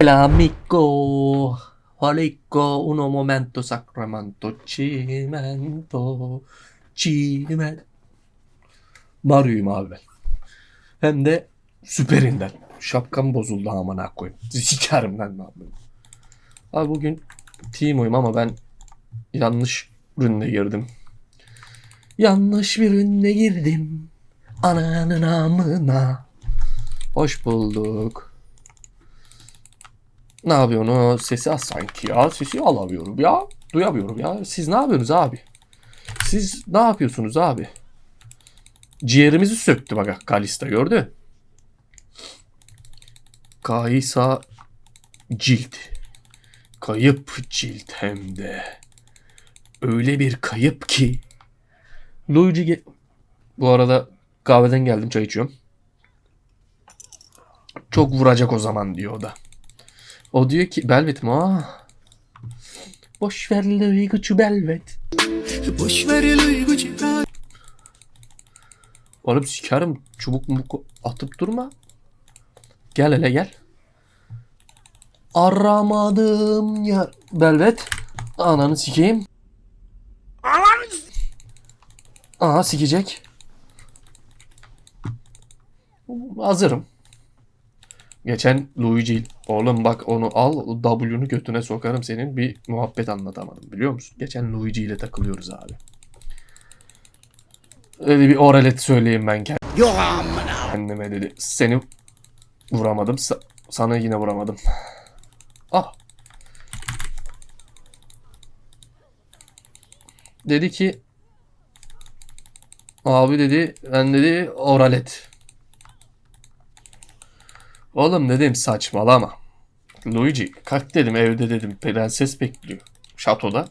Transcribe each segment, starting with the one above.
L'amico, Holico, uno momento, sacramento, cimento, cimento. Mario'yum abi ben. Hem de süperinden. Şapkam bozuldu amına koyayım. Sikerim lan abi. Abi bugün Timo'yum ama ben yanlış ürünle girdim. Yanlış bir ürünle girdim. Ananın amına. Hoş bulduk. Ne yapıyorsun? O Sesi az sanki ya. Sesi alamıyorum ya. Duyamıyorum ya. Siz ne yapıyorsunuz abi? Siz ne yapıyorsunuz abi? Ciğerimizi söktü bak Kalista gördü. Kaysa cilt. Kayıp cilt hem de. Öyle bir kayıp ki. Luigi ge- Bu arada kahveden geldim çay içiyorum. Çok vuracak o zaman diyor o da. O diyor ki Belvet'im ah. Boş ver Luigi Belvet. Boş ver Luigi Oğlum sikerim çubuk mubuk atıp durma. Gel hele gel. Aramadım ya. Belvet. Ananı sikeyim. Aha sikecek. Hazırım. Geçen Luigi oğlum bak onu al W'nu götüne sokarım senin bir muhabbet anlatamadım biliyor musun? Geçen Luigi ile takılıyoruz abi. Öyle bir oralet söyleyeyim ben kendime dedi. Seni vuramadım. sa- sana yine vuramadım. Ah. Dedi ki abi dedi ben dedi oralet. Oğlum dedim saçmalama. Luigi kalk dedim evde dedim prenses bekliyor. Şatoda.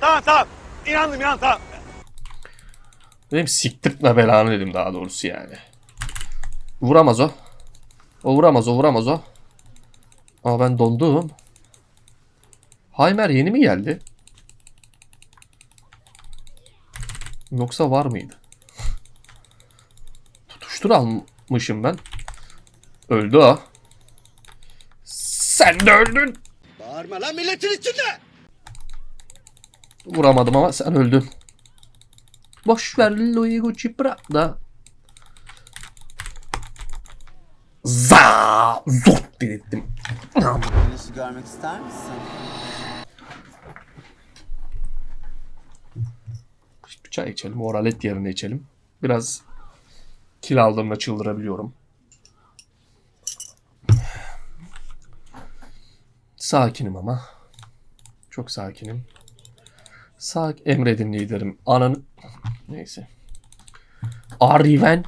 Tamam tamam. İnandım inandım tamam. Dedim siktirtme belanı dedim daha doğrusu yani. Vuramaz o. O vuramaz o vuramaz o. Ama ben dondum. Haymer yeni mi geldi? Yoksa var mıydı? Tutuştur almışım ben. Öldü o. Sen de öldün. Bağırma lan milletin içinde. Vuramadım ama sen öldün. Boş ver Luigi Prada. Za zort dedirttim. Güneşi görmek ister misin? Bir çay içelim. Oralet yerine içelim. Biraz kil aldığımda çıldırabiliyorum. Sakinim ama. Çok sakinim. Sak emredin liderim. Ananı... Neyse. Arriven.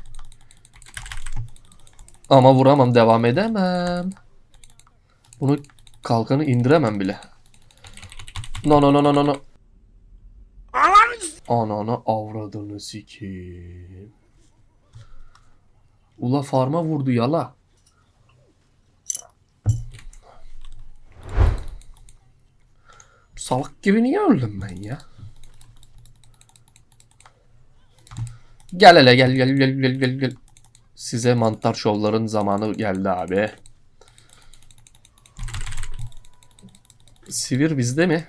Ama vuramam. Devam edemem. Bunu kalkanı indiremem bile. No no no no no no. Ananı avradını sikeyim. Ula farma vurdu yala. Salak gibi niye öldüm ben ya? Gel hele gel gel gel gel gel gel. Size mantar şovların zamanı geldi abi. Sivir bizde mi?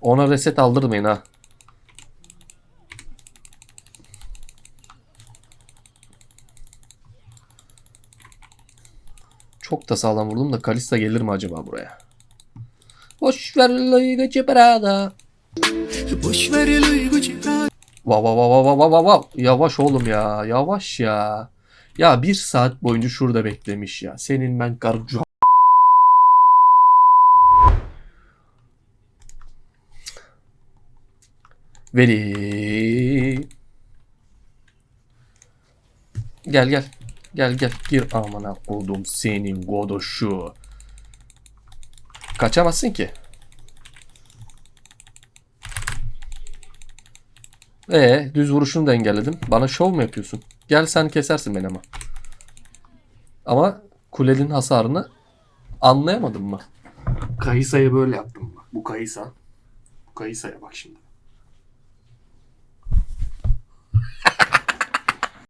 Ona reset aldırmayın ha. Çok da sağlam vurdum da Kalista gelir mi acaba buraya? Boş ver Luigi Prada. Boş ver Luigi Va va va va va va va va. Yavaş oğlum ya. Yavaş ya. Ya bir saat boyunca şurada beklemiş ya. Senin ben karıcı. Veli. Gel gel. Gel gel. Gir amına koydum senin godoşu. Kaçamazsın ki. Ee, düz vuruşunu da engelledim. Bana şov mu yapıyorsun? Gel sen kesersin beni ama. Ama kulenin hasarını anlayamadın mı? Kayısa'ya böyle yaptım bak. Bu Kayısa. Bu Kayısa'ya bak şimdi.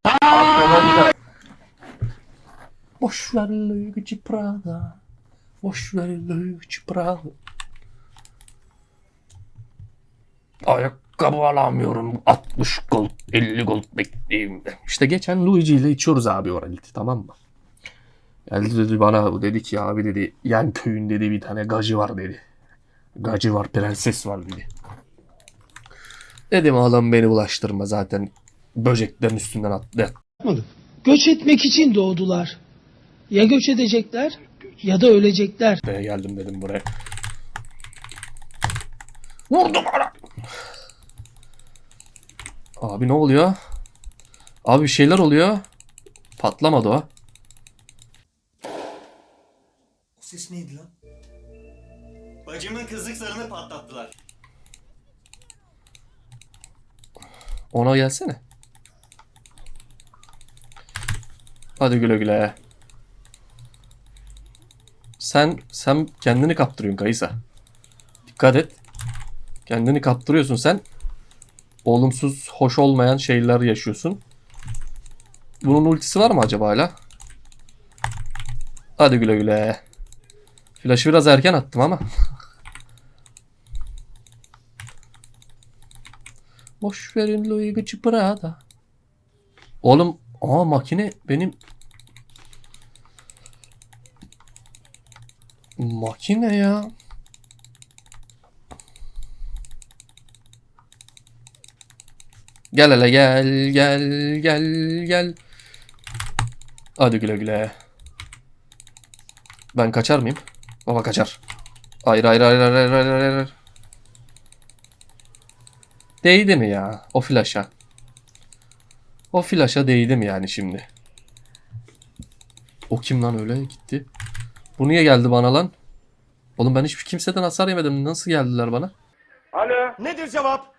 Boş ver Luigi Prada. Boş ver Luigi Prada. Ayakkabı alamıyorum. 60 gold, 50 gold bekleyeyim. İşte geçen Luigi ile içiyoruz abi oraliti tamam mı? Geldi dedi bana dedi ki abi dedi yan köyün dedi bir tane gacı var dedi. Gacı var prenses var dedi. Dedim adam beni bulaştırma zaten böceklerin üstünden attı. Göç etmek için doğdular. Ya göç edecekler ya da ölecekler. Buraya geldim dedim buraya. Vurdum ana. Abi ne oluyor? Abi bir şeyler oluyor. Patlamadı o. O ses neydi lan? Bacımın kızlık zarını patlattılar. Ona gelsene. Hadi güle güle. Sen sen kendini kaptırıyorsun Kayısa. Dikkat et. Kendini kaptırıyorsun sen. Olumsuz, hoş olmayan şeyler yaşıyorsun. Bunun ultisi var mı acaba hala? Hadi güle güle. Flash'ı biraz erken attım ama. Boş verin Luigi Prada. Oğlum aa makine benim makine ya. Gel hele gel gel gel gel. Hadi güle güle. Ben kaçar mıyım? Baba kaçar. Hayır hayır hayır hayır hayır hayır. hayır. Değdi mi ya o flaşa? O flaşa değdi mi yani şimdi? O kim lan öyle gitti? Bu niye geldi bana lan? Oğlum ben hiçbir kimseden hasar yemedim. Nasıl geldiler bana? Alo. Nedir cevap?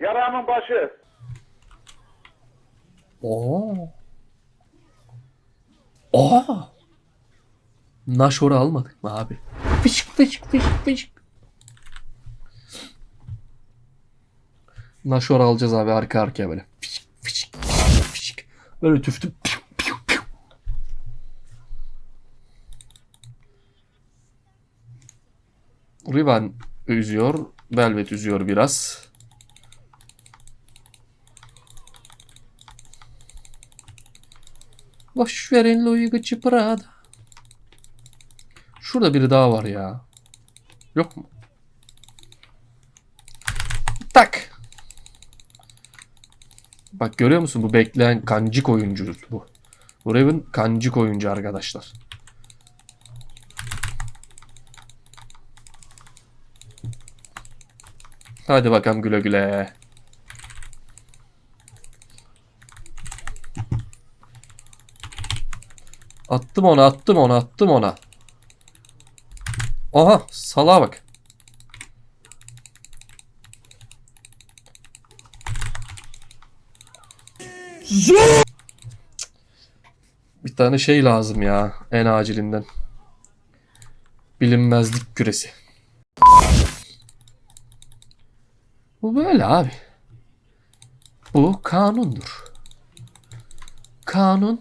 Yaramın başı. Oo. Aa. Naşor'u almadık mı abi? Fışk fışk fışk fışk. Naşor alacağız abi arka arkaya böyle. Fışk fışk fışk. Böyle tüftü. Riven üzüyor. Velvet üzüyor biraz. Boş verin Luigi Prada. Şurada biri daha var ya. Yok mu? Tak. Bak görüyor musun bu bekleyen kancık oyuncu bu. Bu Raven kancık oyuncu arkadaşlar. Hadi bakalım güle güle. Attım ona, attım ona, attım ona. Aha, salağa bak. Bir tane şey lazım ya, en acilinden. Bilinmezlik küresi. Bu böyle abi. Bu kanundur. Kanun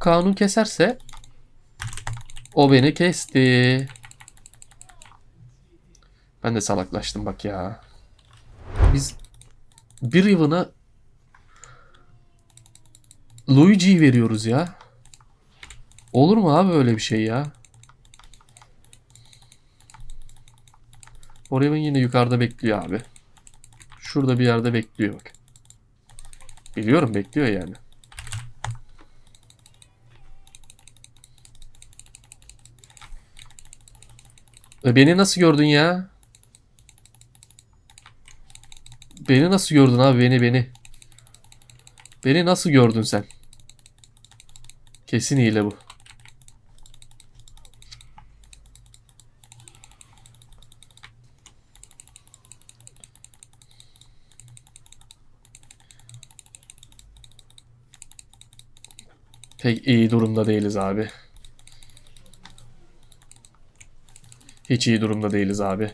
kanun keserse o beni kesti. Ben de salaklaştım bak ya. Biz bir Riven'a Luigi'yi veriyoruz ya. Olur mu abi öyle bir şey ya? O yine yukarıda bekliyor abi. Şurada bir yerde bekliyor bak. Biliyorum bekliyor yani. E beni nasıl gördün ya? Beni nasıl gördün abi beni beni? Beni nasıl gördün sen? Kesin hile bu. Pek iyi durumda değiliz abi. Hiç iyi durumda değiliz abi.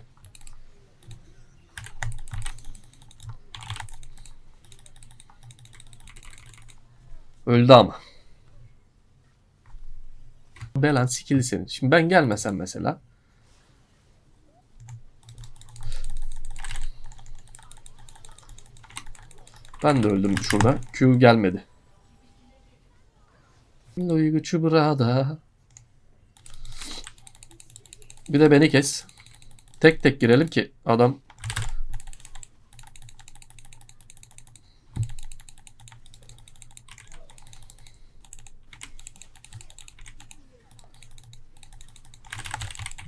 Öldü ama. Belan sikili senin. Şimdi ben gelmesem mesela. Ben de öldüm şurada. Q gelmedi. Duygu çubrada. Bir de beni kes. Tek tek girelim ki adam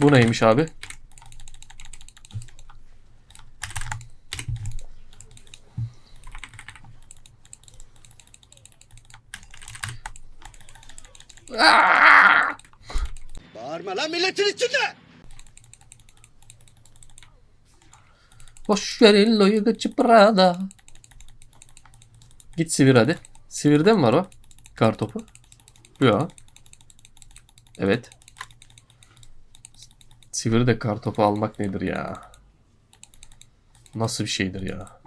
Bu neymiş abi? Bağırma lan milletin içinde. Boş ver illoyu gıcı Prada. Git sivir hadi. Sivirde mi var o? Kartopu. Yok. Evet. Sivir de kartopu almak nedir ya? Nasıl bir şeydir ya?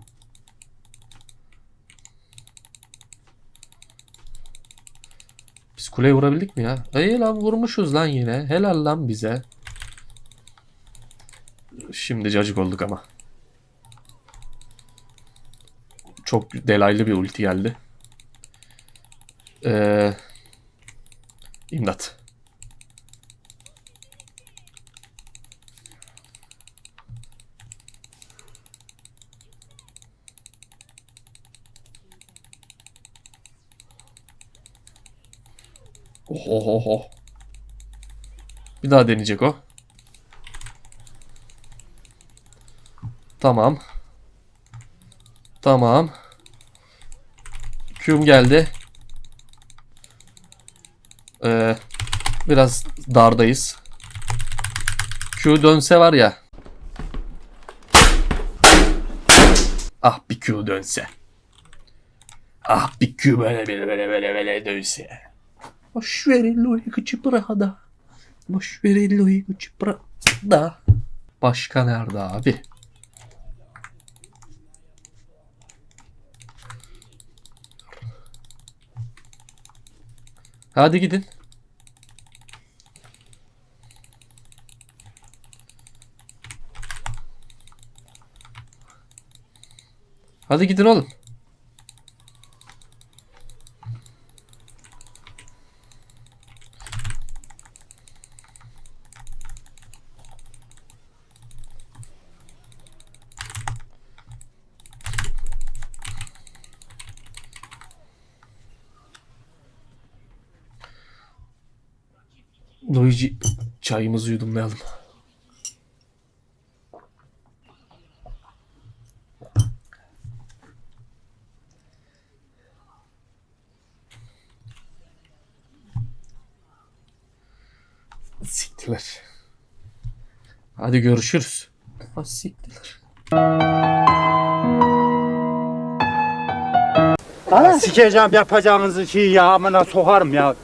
Biz kuleye vurabildik mi ya? İyi lan vurmuşuz lan yine. Helal lan bize. Şimdi cacık olduk ama. Çok delaylı bir ulti geldi. Ee, imdat. Oho oho. Bir daha deneyecek o. Tamam. Tamam. Q'm geldi. Ee, biraz dardayız. Q dönse var ya. Ah bir Q dönse. Ah bir Q böyle böyle böyle böyle böyle dönse. Boş ver Eloy gıcı bırada. Boş ver Eloy gıcı bırada. Başka nerede abi? Hadi gidin. Hadi gidin oğlum. Luigi çayımızı yudumlayalım. Siktiler. Hadi görüşürüz. Ha siktiler. Sikeceğim yapacağınızı şeyi ya amına sokarım ya.